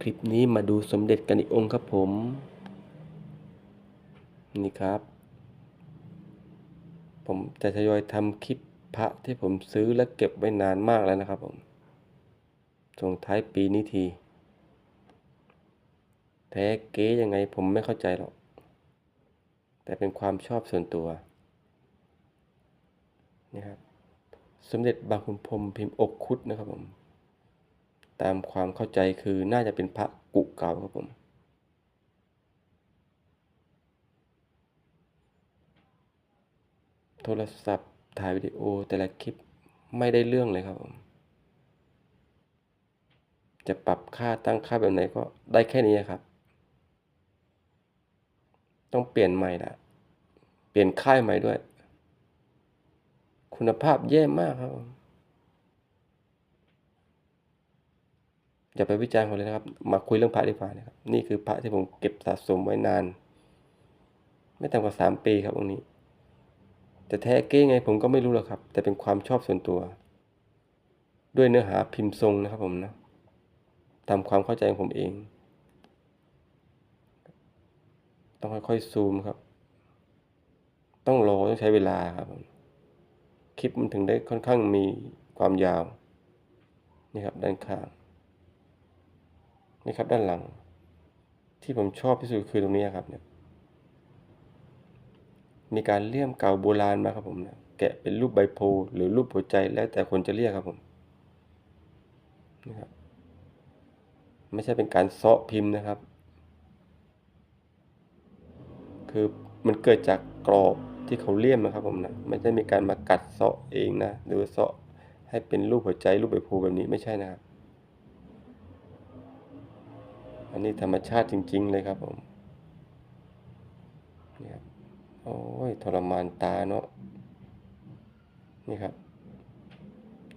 คลิปนี้มาดูสมเด็จกันอีกองค์ครับผม นี่ครับ ผมจะทยอยทำคลิปพระที่ผมซื้อและเก็บไว้นานมากแล้วนะครับผมส่งท้ายปีนี้ที แท้เก๊ยังไงผมไม่เข้าใจหรอก แต่เป็นความชอบส่วนตัวนี่ครับ สมเด็จบางขุนพรมพิมพ์อกคุดนะครับผม ตามความเข้าใจคือน่าจะเป็นพระกุเก่าครับผมโทรศัพท์ถ่ายวิดีโอแต่ละคลิปไม่ได้เรื่องเลยครับผม จะปรับค่าตั้งค่าแบบไหนก็ได้แค่นี้ครับ ต้องเปลี่ยนใหม่ละเปลี่ยนค่ายใหม่ด้วย คุณภาพแย่มากครับผม อย่าไปวิจารณ์เขาเลยนะครับ มาคุยเรื่องพระดีกว่านะครับ นี่คือพระที่ผมเก็บสะสมไว้นาน ไม่ต่ำกว่าสามปีครับองค์นี้ จะแท้เก้ไงผมก็ไม่รู้หรอกครับ แต่เป็นความชอบส่วนตัว ด้วยเนื้อหาพิมพ์ทรงนะครับผมนะตามความเข้าใจของผมเอง ต้องค่อยๆซูมครับ ต้องรอต้องใช้เวลาครับคลิปมันถึงได้ค่อนข้างมีความยาว นี่ครับด้านข้าง นี่ครับด้านหลัง ที่ผมชอบที่สุดคือตรงนี้ครับเนี่ยมีการเลี่ยมเก่าโบราณมาครับผมนะแกะเป็นรูปใบโพหรือรูปหัวใจแล้วแต่คนจะเรียกครับผมนะครับไม่ใช่เป็นการเซาะพิมพ์นะครับ คือมันเกิดจากกรอบที่เขาเลี่ยมนะครับผมนะไม่ใช่มีการมากัดเซาะเองนะหรือเซาะให้เป็นรูปหัวใจรูปใบโพแบบนี้ไม่ใช่นะครับ อันนี้ธรรมชาติจริง ๆ เลยครับผมนี่ครับโอ้ยทรมานตาเนาะนี่ครับ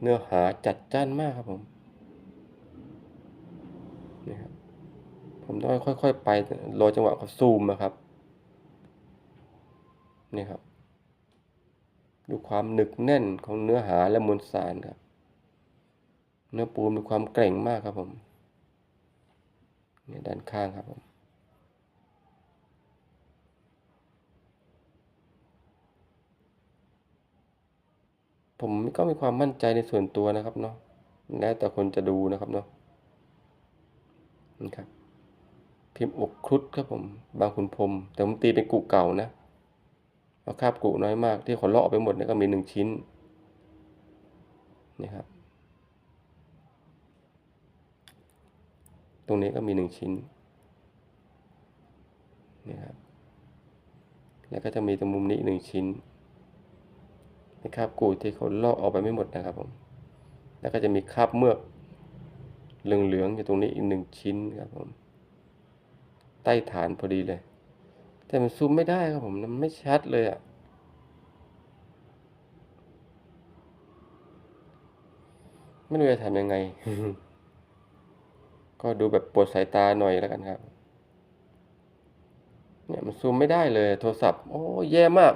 เนื้อหาจัดจ้านมากครับผมนี่ครับผมต้องค่อย ๆ ไปรอจังหวะเขาซูมนะครับนี่ครับดูความหนึกแน่นของเนื้อหาและมวลสารครับ เนื้อปูนมีความแกร่งมากครับผม เนี่ยด้านข้างครับผมผมก็มีความมั่นใจในส่วนตัวนะครับเนาะแล้วแต่คนจะดูนะครับเนาะนี่ครับ พิมพ์อกครุฑครับผม บางขุนพรมแต่ผมตีเป็นกุเก่านะเพราคาบกุน้อยมากที่ขอเลาะไปหมดเนี่ยก็มีหนึ่งชิ้นนี่ครับ ตรงนี้ก็มีหนึ่งชิ้นนี่ครับแล้วก็จะมีตรงมุมนี้อีกหนึ่งชิ้นเป็นคราบกูดที่เขาลอกออกไปไม่หมดนะครับผม แล้วก็จะมีคราบเมือกเหลืองๆอยู่ตรงนี้อีกหนึ่งชิ้นครับผม ใต้ฐานพอดีเลย แต่มันซูมไม่ได้ครับผม มันไม่ชัดเลยอะ่ะ ไม่รู้จะทำยังไง ก็ดูแบบปวดสายตาหน่อยแล้วกันครับ เนี่ยมันซูมไม่ได้เลย โทรศัพท์ โอ้แย่มาก